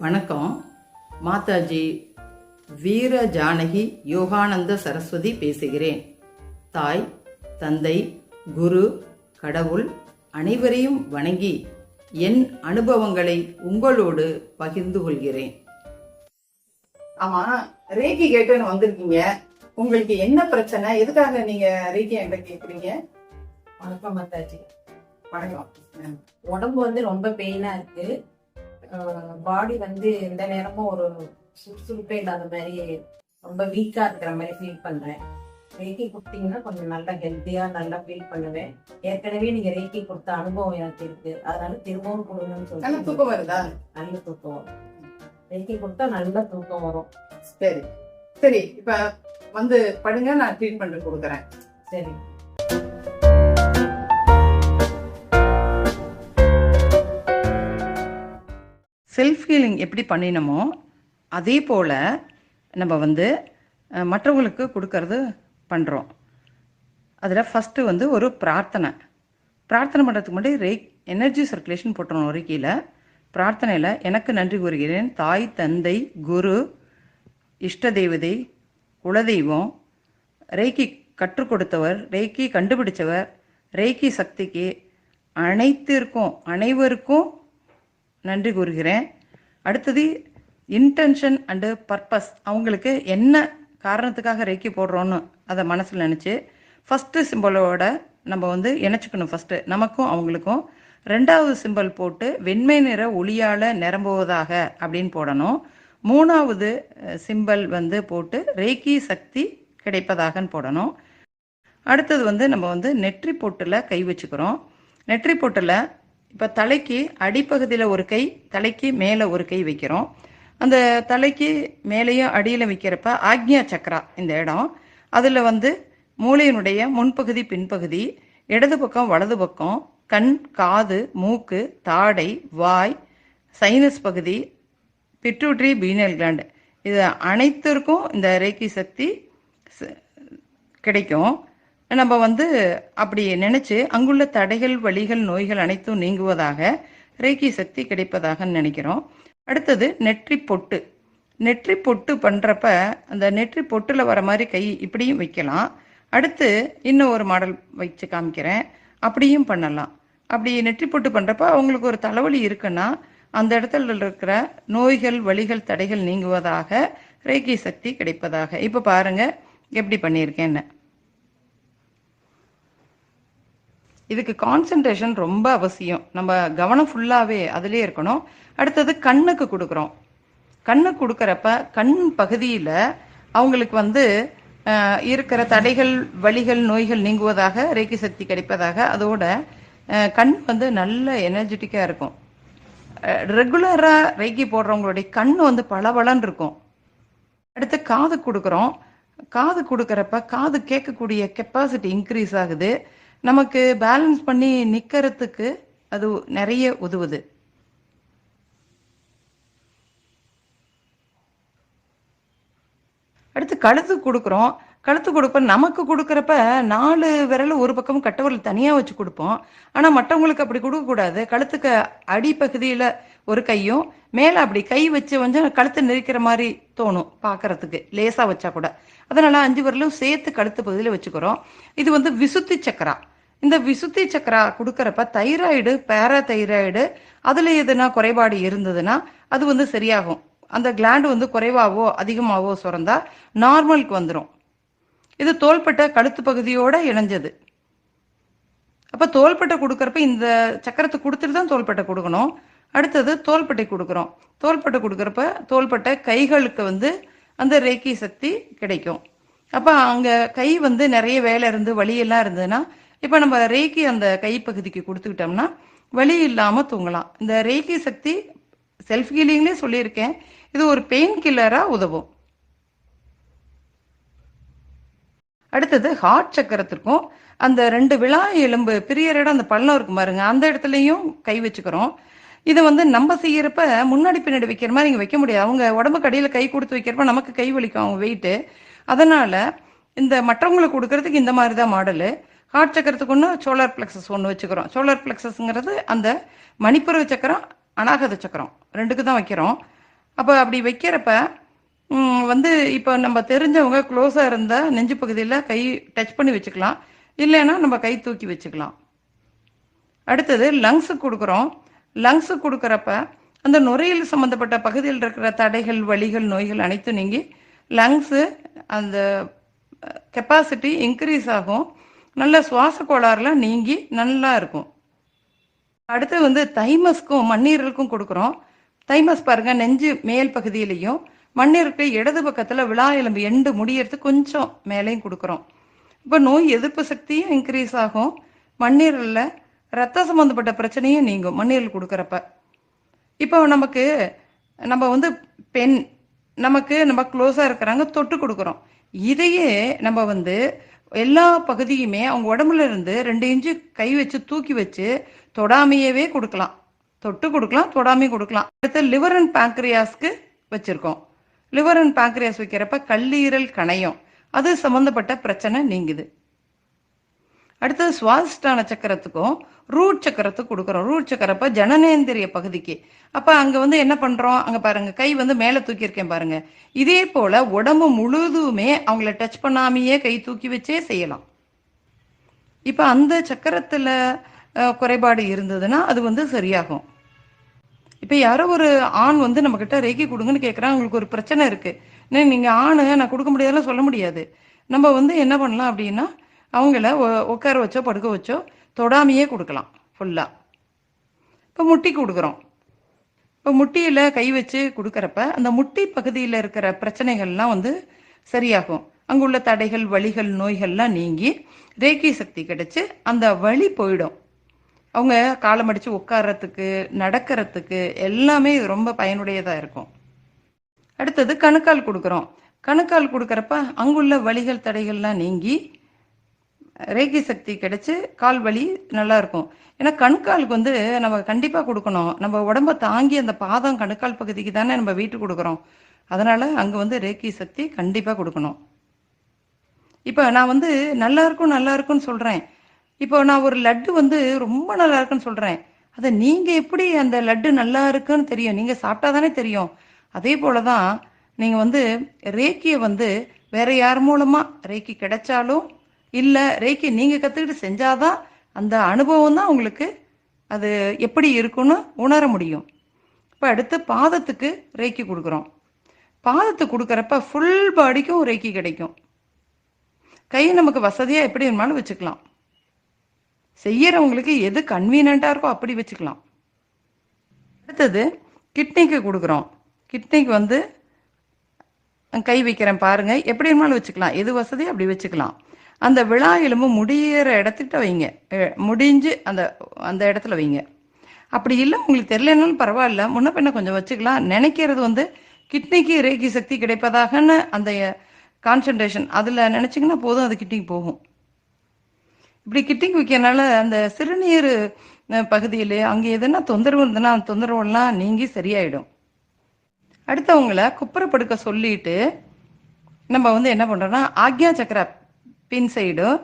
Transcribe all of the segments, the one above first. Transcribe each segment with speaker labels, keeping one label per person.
Speaker 1: வணக்கம். மாதாஜி வீர ஜானகி யோகானந்த சரஸ்வதி பேசுகிறேன். தாய் தந்தை குரு கடவுள் அனைவரையும் வணங்கி என் அனுபவங்களை உங்களோடு பகிர்ந்து கொள்கிறேன். ஆமா ரேக்கி கேட்டுன்னு வந்திருக்கீங்க. உங்களுக்கு என்ன பிரச்சனை? எதுக்காக நீங்க ரேக்கி என்கிட்ட கேக்குறீங்க?
Speaker 2: வணக்கம் மாதாஜி.
Speaker 1: வணக்கம்.
Speaker 2: உடம்பு வந்து ரொம்ப பெயினா இருக்கு. பாடி வந்து எந்த நேரமும் ஒரு சுறுசுறுப்பே இல்லாத மாதிரி ரொம்ப வீக்கா இருக்கிற மாதிரி ஃபீல் பண்றேன். ரேக்கி கொடுத்தீங்கன்னா கொஞ்சம் நல்லா ஹெல்த்தியா நல்லா ஃபீல் பண்ணுவேன். ஏற்கனவே நீங்க ரேக்கி கொடுத்த அனுபவம் எனக்கு இருக்கு. அதனால திரும்பவும் கொடுங்கன்னு
Speaker 1: நல்ல
Speaker 2: சொல்லி
Speaker 1: தூக்கம் வருதா?
Speaker 2: நல்ல தூக்கம் வரும். ரேக்கி கொடுத்தா நல்ல தூக்கம் வரும்.
Speaker 1: சரி. சரி இப்ப வந்து படுங்க நான் ட்ரீட்மெண்ட் கொடுக்குறேன்.
Speaker 2: சரி.
Speaker 1: செல்ஃப் ஹீலிங் எப்படி பண்ணினோமோ அதே போல் நம்ம வந்து மற்றவங்களுக்கு கொடுக்கறது பண்ணுறோம் அதில் ஃபஸ்ட்டு வந்து ஒரு பிரார்த்தனை. பிரார்த்தனை பண்ணுறதுக்கு முன்னாடி ரே எனர்ஜி சர்க்குலேஷன் போட்டுறோம் ஒரு கீழே. பிரார்த்தனையில் எனக்கு நன்றி கூறுகிறேன். தாய் தந்தை குரு இஷ்ட தெய்வதை குலதெய்வம் ரேக்கி கற்றுக் கொடுத்தவர் ரேக்கி கண்டுபிடிச்சவர் ரேக்கி சக்திக்கு அனைத்திற்கும் அனைவருக்கும் நன்றி கூறுகிறேன். அடுத்தது இன்டென்ஷன் அண்டு பர்பஸ் அவங்களுக்கு என்ன காரணத்துக்காக ரேக்கி போடுறோன்னு அதை மனசில் நினச்சி ஃபஸ்ட்டு சிம்பிளோட நம்ம வந்து இணைச்சிக்கணும் ஃபஸ்ட்டு நமக்கும் அவங்களுக்கும். ரெண்டாவது சிம்பல் போட்டு வெண்மை நிற ஒளியால் நிரம்புவதாக அப்படின்னு போடணும். மூணாவது சிம்பல் வந்து போட்டு ரேக்கி சக்தி கிடைப்பதாகன்னு போடணும். அடுத்தது வந்து நம்ம வந்து நெற்றி பொட்டில் கை வச்சுக்கிறோம். நெற்றி பொட்டில் இப்போ தலைக்கு அடிப்பகுதியில் ஒரு கை தலைக்கு மேலே ஒரு கை வைக்கிறோம். அந்த தலைக்கு மேலேயும் அடியில் வைக்கிறப்ப ஆக்ஞா சக்கரா இந்த இடம். அதில் வந்து மூளையினுடைய முன்பகுதி பின்பகுதி இடது பக்கம் வலது பக்கம் கண் காது மூக்கு தாடை வாய் சைனஸ் பகுதி பிட்ரூட்ரி பீனல் கிளாண்ட் இது அனைத்திற்கும் இந்த ரேக்கி சக்தி ச- கிடைக்கும். நம்ம வந்து அப்படி நினைச்சு அங்குள்ள தடைகள் வழிகள் நோய்கள் அனைத்தும் நீங்குவதாக ரேக்கி சக்தி கிடைப்பதாக நினைக்கிறோம். அடுத்தது நெற்றி பொட்டு. நெற்றி பொட்டு பண்ணுறப்ப அந்த நெற்றி பொட்டில் வர மாதிரி கை இப்படியும் வைக்கலாம். அடுத்து இன்னும் ஒரு மாடல் வச்சு காமிக்கிறேன். அப்படியும் பண்ணலாம். அப்படி நெற்றி பொட்டு பண்ணுறப்ப அவங்களுக்கு ஒரு தலைவலி இருக்குன்னா அந்த இடத்துல இருக்கிற நோய்கள் வழிகள் தடைகள் நீங்குவதாக ரேக்கி சக்தி கிடைப்பதாக. இப்போ பாருங்க எப்படி பண்ணியிருக்கேன்னு. இதுக்கு கான்சென்ட்ரேஷன் ரொம்ப அவசியம். நம்ம கவனம் ஃபுல்லாகவே அதிலே இருக்கணும். அடுத்தது கண்ணுக்கு கொடுக்குறோம். கண்ணுக்கு கொடுக்குறப்ப கண் பகுதியில் அவங்களுக்கு வந்து இருக்கிற தடைகள் வலிகள் நோய்கள் நீங்குவதாக ரேக்கி சக்தி கிடைப்பதாக அதோட கண் வந்து நல்ல எனர்ஜெட்டிக்காக இருக்கும். ரெகுலராக ரேக்கி போடுறவங்களுடைய கண் வந்து பளபளன்னு இருக்கும். அடுத்து காது கொடுக்குறோம். காது கொடுக்குறப்ப காது கேட்கக்கூடிய கெப்பாசிட்டி இன்க்ரீஸ் ஆகுது. நமக்கு பேலன்ஸ் பண்ணி நிக்கிறதுக்கு அது நிறைய உதவுது. அடுத்து கழுத்து கொடுக்குறோம். கழுத்து கொடுப்ப நமக்கு கொடுக்குறப்ப நாலு விரல் ஒரு பக்கம் கட்டவரல் தனியாக தனியா வச்சு கொடுப்போம். ஆனா மற்றவங்களுக்கு அப்படி கொடுக்கக்கூடாது. கழுத்துக்கு அடிப்பகுதியில ஒரு கையும் மேலே அப்படி கை வச்சு கொஞ்சம் கழுத்து நெரிக்கிற மாதிரி தோணும் பார்க்கறதுக்கு லேசாக வச்சா கூட. அதனால அஞ்சு விரலும் சேர்த்து கழுத்து பகுதியில் வச்சுக்கிறோம். இது வந்து விசுத்தி சக்கரா. இந்த விசுத்தி சக்கரா கொடுக்கறப்ப தைராய்டு பேரா தைராய்டு அதில் எதுனா குறைபாடு இருந்ததுன்னா அது வந்து சரியாகும். அந்த கிளாண்டு வந்து குறைவாவோ அதிகமாகவோ சுரந்தா நார்மலுக்கு வந்துடும் இது தோள்பட்டை கழுத்து பகுதியோட இணைஞ்சது. அப்போ தோள்பட்டை கொடுக்குறப்ப இந்த சக்கரத்தை கொடுத்துட்டு தான் தோள்பட்டை கொடுக்கணும். அடுத்தது தோள்பட்டை கொடுக்குறோம். தோள்பட்டை கொடுக்குறப்ப தோள்பட்டை கைகளுக்கு வந்து அந்த ரேக்கி சக்தி கிடைக்கும். அப்போ அங்கே கை வந்து நிறைய வேலை இருந்து வலியெல்லாம் இருந்ததுன்னா இப்போ நம்ம ரேக்கி அந்த கைப்பகுதிக்கு கொடுத்துக்கிட்டோம்னா வலி இல்லாமல் தூங்கலாம். இந்த ரேக்கி சக்தி செல்ஃப் ஹீலிங்லேயே சொல்லியிருக்கேன். இது ஒரு பெயின் கில்லரா உதவும். அடுத்தது ஹார்ட் சக்கரத்திற்கும் அந்த ரெண்டு விழா எலும்பு பெரிய இடம் அந்த பள்ளம் இருக்கும் பாருங்க அந்த இடத்துலையும் கை வச்சுக்கிறோம். இதை வந்து நம்ம செய்யறப்ப முன்னாடி பின்னாடி வைக்கிற மாதிரி இங்க வைக்க முடியாது. அவங்க உடம்புக்கு அடியில கை கொடுத்து வைக்கிறப்ப நமக்கு கை வலிக்கும் அவங்க வெயிட்டு அதனால இந்த மற்றவங்களுக்கு கொடுக்கறதுக்கு இந்த மாதிரி தான் மாடலு ஹார்ட் சக்கரத்துக்கு ஒன்று சோலார் பிளெக்சஸ் ஒன்று வச்சுக்கிறோம். சோலார் பிளெக்சஸ்ங்கிறது அந்த மணிப்புறவு சக்கரம் அனாகத சக்கரம். ரெண்டுக்கு தான் வைக்கிறோம். அப்போ அப்படி வைக்கிறப்ப வந்து இப்போ நம்ம தெரிஞ்சவங்க க்ளோஸாக இருந்தால் நெஞ்சு பகுதியில் கை டச் பண்ணி வச்சுக்கலாம். இல்லைன்னா நம்ம கை தூக்கி வச்சுக்கலாம். அடுத்தது லங்ஸுக்கு கொடுக்குறோம். லங்ஸு கொடுக்குறப்ப அந்த நுரையில் சம்மந்தப்பட்ட பகுதியில் இருக்கிற தடைகள் வழிகள் நோய்கள் அனைத்தும் நீங்கி லங்ஸு அந்த கெப்பாசிட்டி இன்க்ரீஸ் ஆகும். நல்ல சுவாச கோளாறுலாம் நீங்கி நல்லா இருக்கும். அடுத்து வந்து தைமஸ்க்கும் மண்ணீரலுக்கும் கொடுக்குறோம். தைமஸ் பாருங்க நெஞ்சு மேல் பகுதியிலையும் மண்ணீருக்கு இடது பக்கத்தில் விழா எலும்பு எண்டு முடியறது கொஞ்சம் மேலேயும் கொடுக்குறோம். இப்போ நோய் எதிர்ப்பு சக்தியும் இன்க்ரீஸ் ஆகும். மண்ணீரலில் ரத்த சம்மந்தப்பட்ட பிரச்சனையும் நீங்கும் மண்ணீரல் கொடுக்குறப்ப. இப்போ நமக்கு நம்ம வந்து பெண் நமக்கு நம்ம க்ளோஸாக இருக்கிறாங்க தொட்டு கொடுக்குறோம். இதையே நம்ம வந்து எல்லா பகுதியுமே அவங்க உடம்புல இருந்து ரெண்டு இன்ச்சு கை வச்சு தூக்கி வச்சு தொடாமையவே கொடுக்கலாம். தொட்டு கொடுக்கலாம் தொடாமையும் கொடுக்கலாம். அடுத்து லிவர் அண்ட் பேங்க்ரியாஸ்க்கு வச்சுருக்கோம். லிவர் அண்ட் பேங்க்ரியாஸ் வைக்கிறப்ப கல்லீரல் கணையம். அது சம்மந்தப்பட்ட பிரச்சனை நீங்குது. அடுத்தது சுவாசிஷ்டான சக்கரத்துக்கும் ரூட் சக்கரத்துக்கு கொடுக்குறோம். ரூட் சக்கரப்ப ஜனநேந்திரிய பகுதிக்கு. அப்ப அங்க வந்து என்ன பண்றோம்? அங்க பாருங்க கை வந்து மேல தூக்கியிருக்கேன் பாருங்க. இதே போல உடம்பு முழுதுமே அவங்கள டச் பண்ணாமையே கை தூக்கி வச்சே செய்யலாம். இப்ப அந்த சக்கரத்துல குறைபாடு இருந்ததுன்னா அது வந்து சரியாகும். இப்ப யாரோ ஒரு ஆண் வந்து நம்ம கிட்ட ரேக்கி கொடுங்கன்னு கேட்குறான் உங்களுக்கு ஒரு பிரச்சனை இருக்கு. நீங்கள் நீங்க ஆணு நான் கொடுக்க முடியாதுலாம் சொல்ல முடியாது. நம்ம வந்து என்ன பண்ணலாம் அப்படின்னா அவங்கள உட்கார வச்சோ படுக்க வச்சோ தொடாமையே கொடுக்கலாம் ஃபுல்லாக இப்போ முட்டி கொடுக்குறோம். இப்போ முட்டியில் கை வச்சு கொடுக்குறப்ப அந்த முட்டி பகுதியில் இருக்கிற பிரச்சனைகள்லாம் வந்து சரியாகும். அங்குள்ள தடைகள் வழிகள் நோய்கள்லாம் நீங்கி ரேக்கி சக்தி கிடச்சி அந்த வழி போயிடும். அவங்க காலம் அடித்து உட்கார்றதுக்கு நடக்கிறதுக்கு எல்லாமே ரொம்ப பயனுடையதாக இருக்கும். அடுத்தது கணுக்கால் கொடுக்குறோம். கணுக்கால் கொடுக்குறப்ப அங்குள்ள வழிகள் தடைகள்லாம் நீங்கி ரேகி சக்தி கிடைச்சி கால் வலி நல்லா இருக்கும். ஏன்னா கணுக்காலுக்கு வந்து நம்ம கண்டிப்பாக கொடுக்கணும். நம்ம உடம்ப தாங்கி அந்த பாதம் கணுக்கால் பகுதிக்கு தானே நம்ம வீட்டு கொடுக்குறோம். அதனால அங்கே வந்து ரேக்கி சக்தி கண்டிப்பாக கொடுக்கணும். இப்போ நான் வந்து நல்லா இருக்கும் நல்லா இருக்கும்னு சொல்கிறேன் இப்போ நான் ஒரு லட்டு வந்து ரொம்ப நல்லா இருக்குன்னு சொல்கிறேன் அதை நீங்கள் எப்படி அந்த லட்டு நல்லா இருக்குன்னு தெரியும்? நீங்கள் சாப்பிட்டா தானே தெரியும். அதே போல தான் நீங்கள் வந்து ரேக்கியை வந்து வேற யார் மூலமாக ரேக்கி கிடைச்சாலும் இல்லை ரேக்கி நீங்கள் கற்றுக்கிட்டு செஞ்சாதான் அந்த அனுபவம் தான் உங்களுக்கு அது எப்படி இருக்குன்னு உணர முடியும். இப்போ அடுத்து பாதத்துக்கு ரேக்கி கொடுக்குறோம். பாதத்துக்கு கொடுக்குறப்ப ஃபுல் பாடிக்கும் ரேக்கி கிடைக்கும். கை நமக்கு வசதியாக எப்படி வேணுமாலும் வச்சுக்கலாம். செய்யறவங்களுக்கு எது கன்வீனியண்ட்டாக இருக்கோ அப்படி வச்சுக்கலாம். அடுத்தது கிட்னிக்கு கொடுக்குறோம். கிட்னிக்கு வந்து கை வைக்கிறேன் பாருங்கள் எப்படி வேணுமாலும் வச்சுக்கலாம். எது வசதி அப்படி வச்சுக்கலாம். அந்த விழா எலும்பு முடியிற இடத்துக்கிட்ட வைங்க. முடிஞ்சு அந்த அந்த இடத்துல வைங்க. அப்படி இல்லை உங்களுக்கு தெரியலனாலும் பரவாயில்ல. முன்ன பின்ன கொஞ்சம் வச்சுக்கலாம். நினைக்கிறது வந்து கிட்னிக்கு ரேகி சக்தி கிடைப்பதாகன்னு அந்த கான்சன்ட்ரேஷன் அதில் நினச்சிங்கன்னா போதும் அது கிட்னிக்கு போகும். இப்படி கிட்டிங் வைக்கிறனால அந்த சிறுநீர் பகுதியில் அங்கே எதுனா தொந்தரவு இருந்ததுன்னா அந்த தொந்தரவுலாம் நீங்கி சரியாயிடும். அடுத்தவங்கள குப்புற படுக்க சொல்லிட்டு நம்ம வந்து என்ன பண்ணுறோம்னா ஆக்யா சக்கரா பின் சைடும்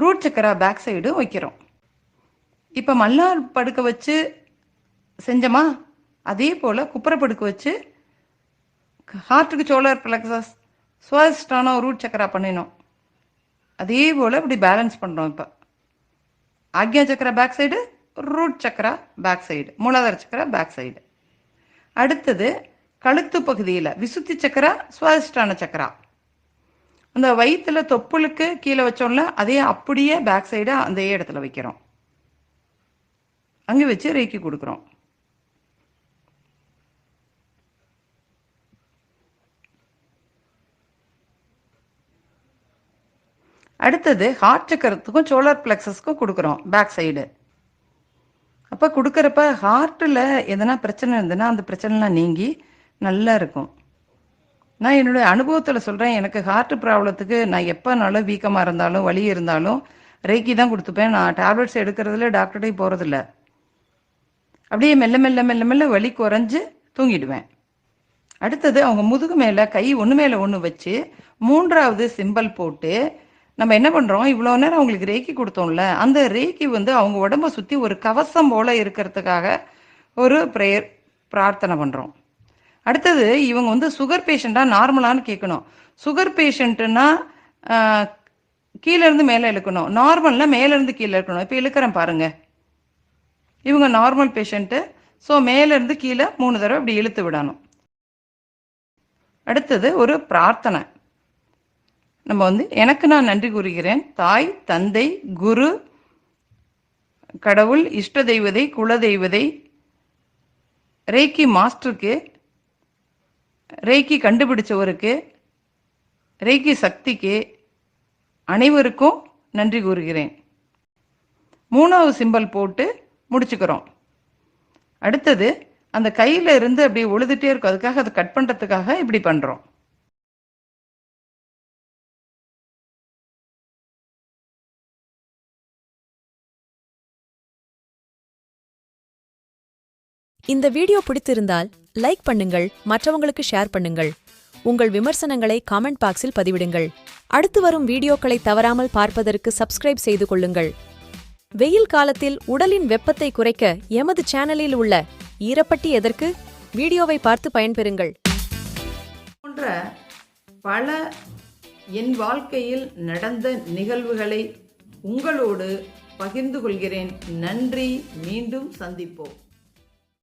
Speaker 1: ரூட் சக்கரா பேக் சைடும் வைக்கிறோம். இப்போ மல்லார் படுக்க வச்சு செஞ்சோமா? அதே போல் குப்புற படுக்க வச்சு ஹார்ட்டுக்கு solar plexus Swadhisthana root chakra பண்ணினோம். அதே போல் இப்படி பேலன்ஸ் பண்ணுறோம் இப்போ. Agya chakra back side root chakra back side Muladhara chakra back side அடுத்தது கழுத்து பகுதியில் விசுத்தி சக்கரா சுவாதிஷ்டான சக்கரா. அந்த வயிற்றுல தொப்புளுக்கு கீழே வச்சோம்ல அதே அப்படியே பேக் சைடாக அதே இடத்துல வைக்கிறோம். அங்கே வச்சு ரேக்கி கொடுக்குறோம். அடுத்தது ஹார்ட் சக்கரத்துக்கும் சோலார் பிளக்ஸஸ்க்கும் கொடுக்குறோம் பேக் சைடு அப்போ கொடுக்குறப்ப ஹார்ட்டில் எதனா பிரச்சனை இருந்ததுன்னா அந்த பிரச்சனைலாம் நீங்கி நல்லா இருக்கும். நான் என்னுடைய அனுபவத்தில் சொல்கிறேன் எனக்கு ஹார்ட் ப்ராப்ளத்துக்கு நான் எப்போனாலும் வீக்கமாக இருந்தாலும் வலி இருந்தாலும் ரேக்கி தான் கொடுத்துப்பேன். நான் டேப்லெட்ஸ் எடுக்கிறதுல டாக்டர்டே போகிறதில்ல அப்படியே மெல்ல மெல்ல மெல்ல மெல்ல வலி குறைஞ்சு தூங்கிடுவேன். அடுத்தது அவங்க முதுகு மேலே கை ஒன்று மேலே ஒன்று வச்சு மூன்றாவது சிம்பல் போட்டு நம்ம என்ன பண்ணுறோம் இவ்வளோ நேரம் அவங்களுக்கு ரேக்கி கொடுத்தோம்ல அந்த ரேக்கி வந்து அவங்க உடம்ப சுற்றி ஒரு கவசம் போல இருக்கிறதுக்காக ஒரு ப்ரேயர் பிரார்த்தனை பண்ணுறோம் அடுத்தது இவங்க வந்து சுகர் பேஷண்டா நார்மலான்னு கேட்கணும் சுகர் பேஷண்ட்டுன்னா கீழேருந்து மேலே இழுக்கணும். நார்மல்னா மேலேருந்து கீழே இழுக்கணும். இப்போ இழுக்கிறேன் பாருங்க. இவங்க நார்மல் பேஷண்ட்டு ஸோ மேலேருந்து கீழே மூணு தடவை இப்படி இழுத்து விடணும். அடுத்தது ஒரு பிரார்த்தனை. நம்ம வந்து எனக்கு நான் நன்றி கூறுகிறேன். தாய் தந்தை குரு கடவுள் இஷ்ட தெய்வதை குல தெய்வதை ரேக்கி மாஸ்டருக்கு ரேக்கி கண்டுபிடிச்சவருக்கு ரேக்கி சக்திக்கு அனைவருக்கும் நன்றி கூறுகிறேன். மூணாவது சிம்பல் போட்டு முடிச்சுக்கிறோம். அடுத்தது அந்த கையில் இருந்து அப்படி உழுதுட்டே இருக்கும். அதுக்காக அதை கட் பண்ணுறதுக்காக இப்படி பண்ணுறோம்
Speaker 3: இந்த வீடியோ பிடித்திருந்தால் லைக் பண்ணுங்கள் மற்றவங்களுக்கு ஷேர் பண்ணுங்கள். உங்கள் விமர்சனங்களை காமெண்ட் பாக்ஸில் பதிவிடுங்கள். அடுத்து வரும் வீடியோக்களை தவறாமல் பார்ப்பதற்கு சப்ஸ்கிரைப் செய்து கொள்ளுங்கள். வெயில் காலத்தில் உடலின் வெப்பத்தை குறைக்க எமது சேனலில் உள்ள ஈரப்பட்டி எதற்கு? வீடியோவை பார்த்து பயன்பெறுங்கள்.
Speaker 1: போன்ற பல என் வாழ்க்கையில் நடந்த நிகழ்வுகளை உங்களோடு பகிர்ந்து கொள்கிறேன். நன்றி. மீண்டும் சந்திப்போம்.